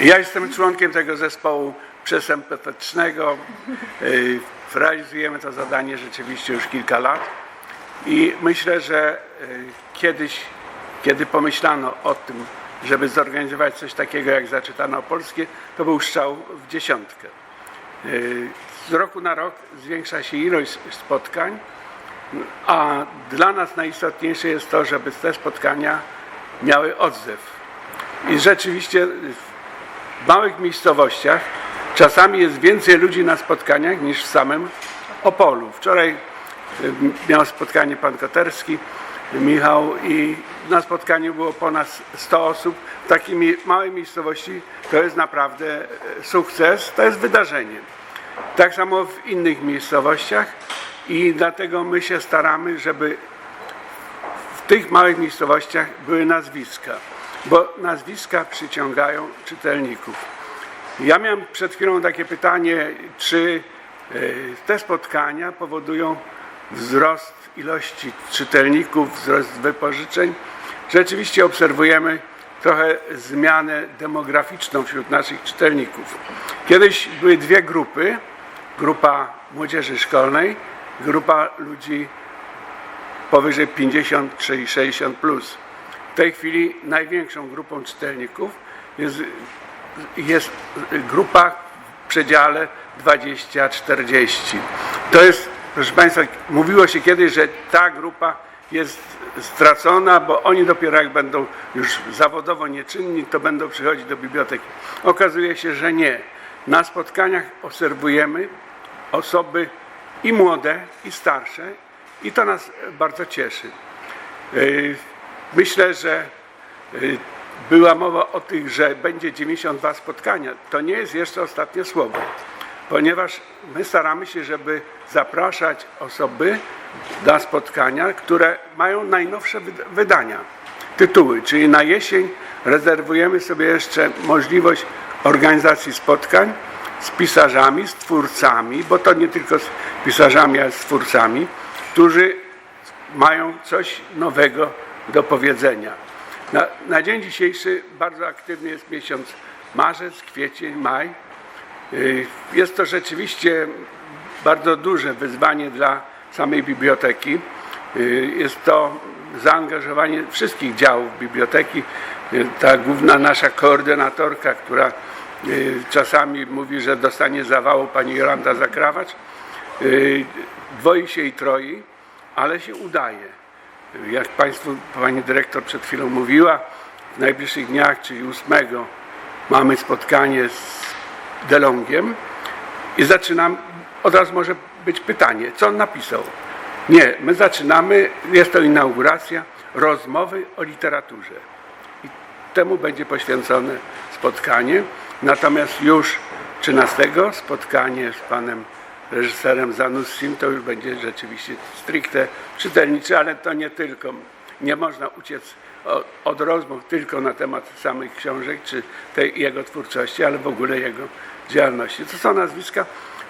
Ja jestem członkiem tego zespołu przesempatycznego. Y, Realizujemy to zadanie rzeczywiście już kilka lat i myślę, że y, kiedyś, kiedy pomyślano o tym, żeby zorganizować coś takiego jak Zaczytano Polskie, to był strzał w dziesiątkę. Y, Z roku na rok zwiększa się ilość spotkań, a dla nas najistotniejsze jest to, żeby te spotkania miały odzew. I rzeczywiście w małych miejscowościach czasami jest więcej ludzi na spotkaniach niż w samym Opolu. Wczoraj y, miał spotkanie pan Koterski, Michał i na spotkaniu było ponad 100 osób. W takiej małej miejscowości to jest naprawdę e, sukces, to jest wydarzenie. Tak samo w innych miejscowościach i dlatego my się staramy, żeby w tych małych miejscowościach były nazwiska, bo nazwiska przyciągają czytelników. Ja miałem przed chwilą takie pytanie, czy e, te spotkania powodują wzrost ilości czytelników, wzrost wypożyczeń. Rzeczywiście obserwujemy trochę zmianę demograficzną wśród naszych czytelników. Kiedyś były dwie grupy, grupa młodzieży szkolnej, grupa ludzi powyżej 50 czy 60 plus. W tej chwili największą grupą czytelników jest, jest grupa w przedziale 20-40. To jest, proszę Państwa, mówiło się kiedyś, że ta grupa jest stracona, bo oni dopiero jak będą już zawodowo nieczynni, to będą przychodzić do biblioteki. Okazuje się, że nie. Na spotkaniach obserwujemy osoby i młode, i starsze, i to nas bardzo cieszy. Myślę, że yy, była mowa o tych, że będzie 92 spotkania. To nie jest jeszcze ostatnie słowo, ponieważ my staramy się, żeby zapraszać osoby na spotkania, które mają najnowsze wyd- wydania, tytuły. Czyli na jesień rezerwujemy sobie jeszcze możliwość organizacji spotkań z pisarzami, z twórcami, bo to nie tylko z pisarzami, ale z twórcami, którzy mają coś nowego do powiedzenia. Na, na dzień dzisiejszy bardzo aktywny jest miesiąc marzec, kwiecień, maj. Y, Jest to rzeczywiście bardzo duże wyzwanie dla samej biblioteki. Y, Jest to zaangażowanie wszystkich działów biblioteki. Y, Ta główna nasza koordynatorka, która czasami mówi, że dostanie zawału pani Jolanta Zakrawacz, dwoi się i troi, ale się udaje. Jak Państwu Pani Dyrektor przed chwilą mówiła, w najbliższych dniach, czyli 8 mamy spotkanie z Delongiem i zaczynam, od razu może być pytanie, co on napisał? Nie, my zaczynamy, jest to inauguracja, rozmowy o literaturze. I temu będzie poświęcone spotkanie. Natomiast już 13 spotkanie z panem reżyserem Zanussim to już będzie rzeczywiście stricte czytelniczy, ale to nie tylko. Nie można uciec od, rozmów tylko na temat samych książek czy tej jego twórczości, ale w ogóle jego działalności. To są nazwiska,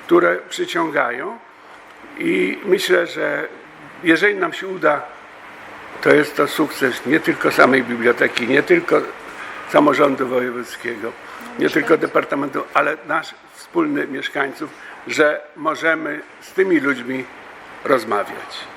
które przyciągają i myślę, że jeżeli nam się uda to jest to sukces nie tylko samej biblioteki, nie tylko samorządu wojewódzkiego, nie tylko departamentu, ale nasz wspólny mieszkańców, że możemy z tymi ludźmi rozmawiać.